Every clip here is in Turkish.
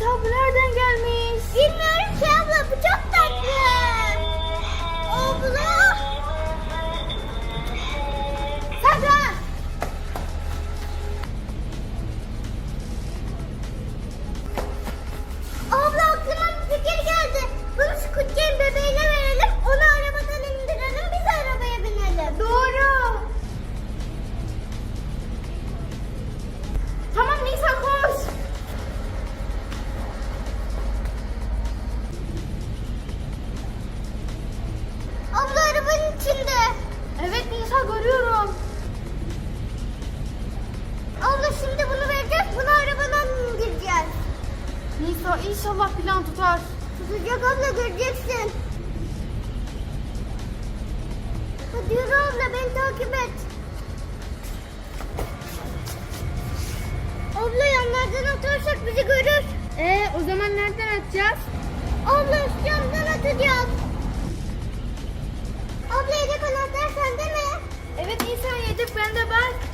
bu nereden gelmiş? Bilmiyorum ki abla bu çok tatlı. Abla. Nisa görüyorum. Abla şimdi bunu vereceğiz. Bunu arabadan indireceğiz. Nisa inşallah plan tutar. Tutacak abla göreceksin. Hadi yürü abla beni takip et. Abla yanlardan atarsak bizi görür. Ee o zaman nereden atacağız? Abla Nisa yedik bende bak.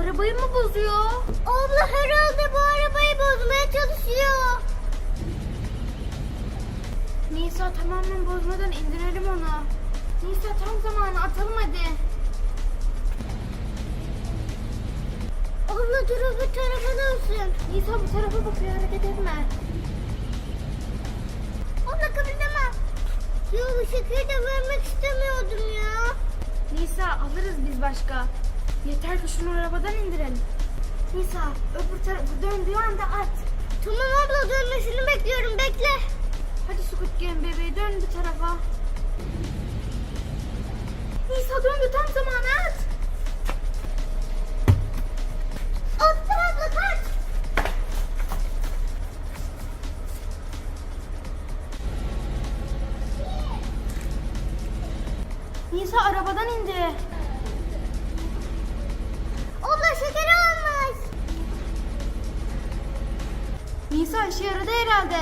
Arabayı mı bozuyor? Abla herhalde bu arabayı bozmaya çalışıyor. Nisa tamamen bozmadan indirelim onu. Nisa tam zamanı atalım hadi. Abla dur öbür tarafa dönsün. Nisa bu tarafa bakıyor hareket etme. Abla kıpırdama. Ya bu şeker de vermek istemiyordum ya. Nisa alırız biz başka. Yeter ki şunu arabadan indirelim. Nisa öbür tarafa döndüğü anda at. Tamam abla dönmesini bekliyorum bekle. Hadi Squid Game bebeği dön bir tarafa. Nisa döndü tam zamanı at. Attım abla kaç. Nisa arabadan indi. Abla şekeri almış. Nisa işe yaradı herhalde.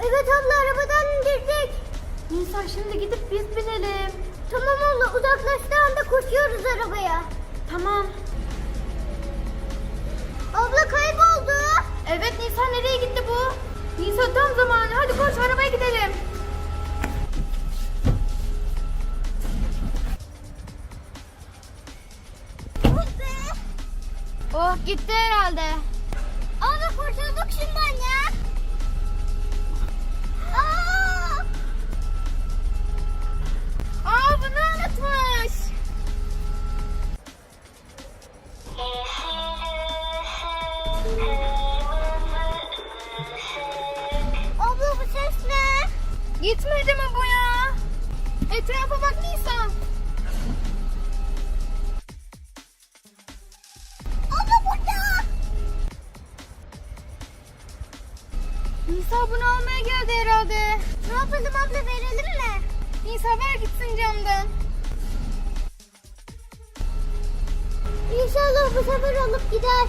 Evet abla arabadan indirdik. Nisa şimdi gidip biz binelim. Tamam abla uzaklaştığı anda koşuyoruz arabaya. Tamam. Abla kayboldu. Evet Nisa nereye gitti bu? Nisa tam zamanı. Hadi koş arabaya gidelim. Oh gitti herhalde. Abla kurtulduk şundan ya. Aa! Aa bunu unutmuş. Abla bu ses ne? Gitmedi mi bu ya? Etrafa bak Nisa. Nisa bunu almaya geldi herhalde. Ne yapalım abla verelim mi? Nisa ver gitsin camdan. İnşallah bu sefer alıp gider.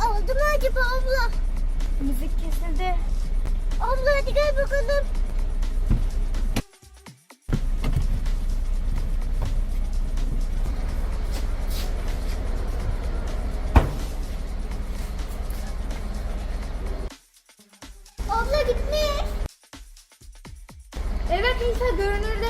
Aldı mı acaba abla? Müzik kesildi. Abla hadi gel bakalım. Abla gitmiş. Evet Nisa görünürde